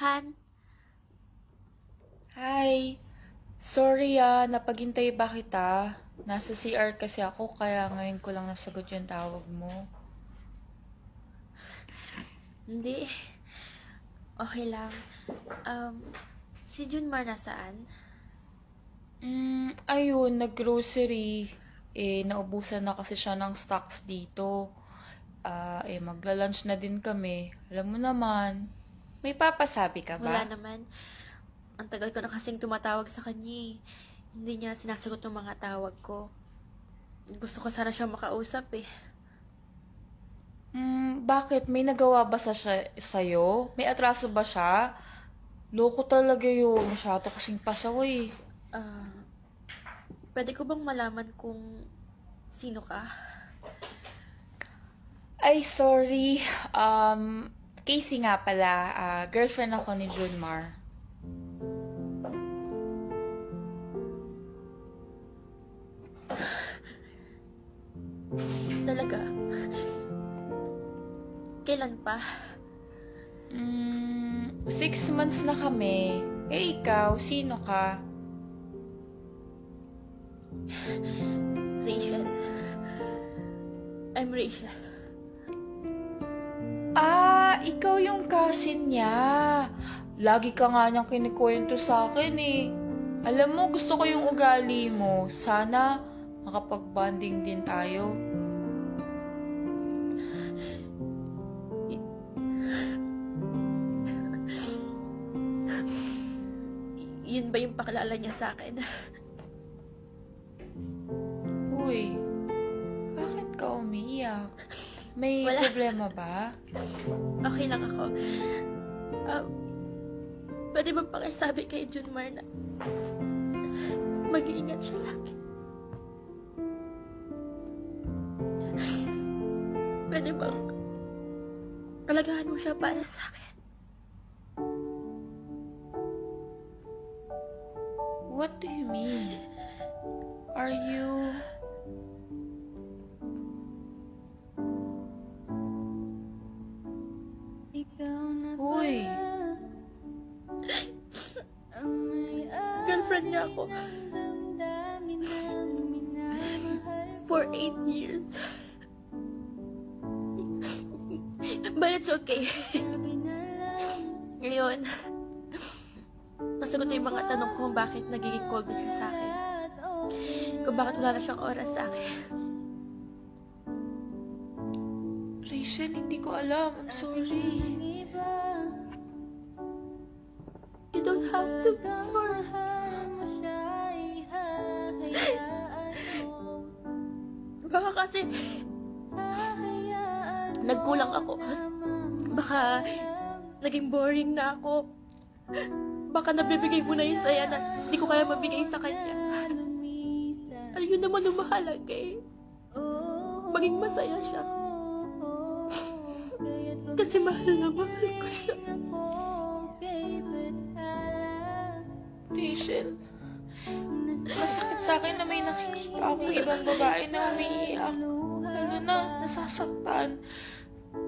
Han, Hi. Sorry ah, napaghintay ba kita? Nasa CR kasi ako, kaya ngayon ko lang nasagot yung tawag mo. hindi. Okay lang. Um, si Junmar nasaan? Mm, ayun, nag-grocery. Eh, naubusan na kasi siya ng stocks dito. Ah, eh, magla-lunch na din kami. Alam mo naman. May papasabi ka ba? Wala naman. Ang tagal ko na kasing tumatawag sa kanya eh. Hindi niya sinasagot ng mga tawag ko. Gusto ko sana siya makausap eh. Mm, bakit? May nagawa ba sa siya, sa'yo? May atraso ba siya? Loko talaga yun. Masyado kasing pasaway. Ah, pwede ko bang malaman kung sino ka? Ay, sorry. Um, Casey nga pala. ah, girlfriend ako ni Junmar. Talaga? Kailan pa? Mm, six months na kami. Eh, ikaw, sino ka? Rachel. I'm Rachel. Ikaw yung cousin niya. Lagi ka nga niyang kinikwento sa akin eh. Alam mo, gusto ko yung ugali mo. Sana makapag-bonding din tayo. Yun ba yung pakilala niya sa akin? Uy, bakit ka umiiyak? May Wala. problema ba? Okay lang ako. Um, pwede ba pakisabi kay Junmar na mag-iingat siya lagi? Pwede bang alagaan mo siya para sa akin? What do you mean? Are you... Girlfriend niya ako for eight years. But it's okay. Ngayon, nasagot na yung mga tanong ko kung bakit nagiging cold na siya sa akin. Kung bakit wala na siyang oras sa akin. Rachel, hindi ko alam. I'm sorry. You don't have to be sorry. Kasi nagkulang ako. Baka naging boring na ako. Baka nabibigay mo na yung saya na hindi ko kaya mabigay sa kanya. Ayun naman ang mahalaga eh. Maging masaya siya. Kasi mahal na mahal ko siya. Rachel, masakit sa akin na may nakikita akong ibang babae na umiiyak. Lalo na, nasasaktan.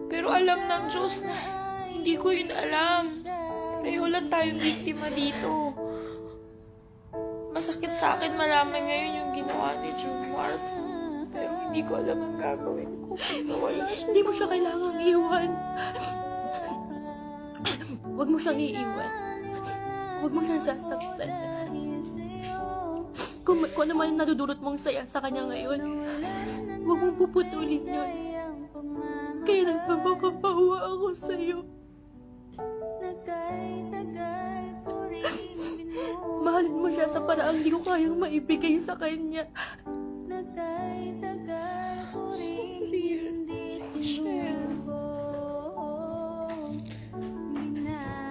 Pero alam ng Diyos na hindi ko yun alam. Pareho lang tayong biktima dito. Masakit sa akin malaman ngayon yung ginawa ni Jumar. Pero hindi ko alam ang gagawin ko. Hindi mo siya kailangang iwan. Huwag mo siyang iiwan. Huwag mo siyang sasaktan. Kung, kung ano man yung nadudulot mong saya sa kanya ngayon, huwag mong puputulin yun. Kaya nagpapakapawa ako sa'yo. Mahalin mo siya sa paraang hindi ko kayang maibigay sa kanya.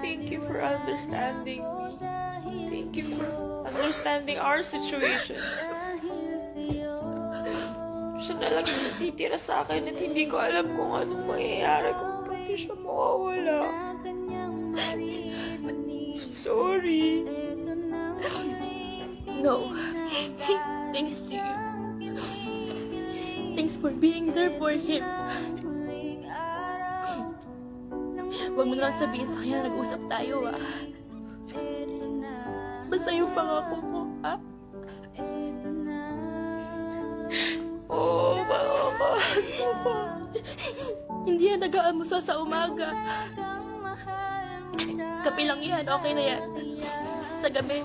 Thank you for understanding me. Thank you for understanding our situation. Siya na lang yung titira sa akin at hindi ko alam kung anong mangyayari kung pati siya mawawala. Sorry. No. Thanks to you. Thanks for being there for him. Huwag mo lang sabihin sa kanya na nag-usap tayo, ah. Basta yung pangako ko, ah. Oo, mama. Hindi yan nag-aamusa sa umaga. Lang yan, okay na yan. Sa gabi,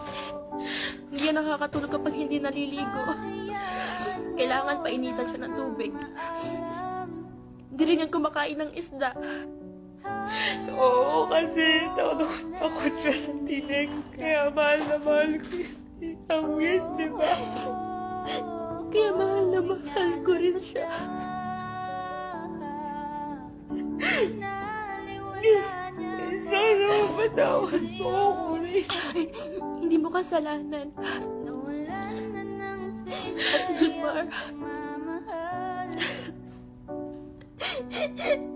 hindi yan nakakatulog kapag hindi naliligo. Kailangan painitan siya ng tubig. Hindi rin yan kumakain ng isda. Oo, kasi takot ako siya sa tinig. Kaya mahal na mahal ko yun. Ang weird, di ba? Kaya mahal na mahal ko rin siya. Sana mapatawad mo ako rin. Hindi mo kasalanan. At si Jumar,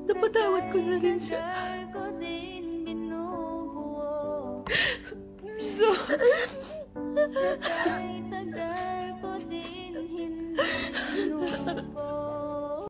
napatawad ko na rin siya. So,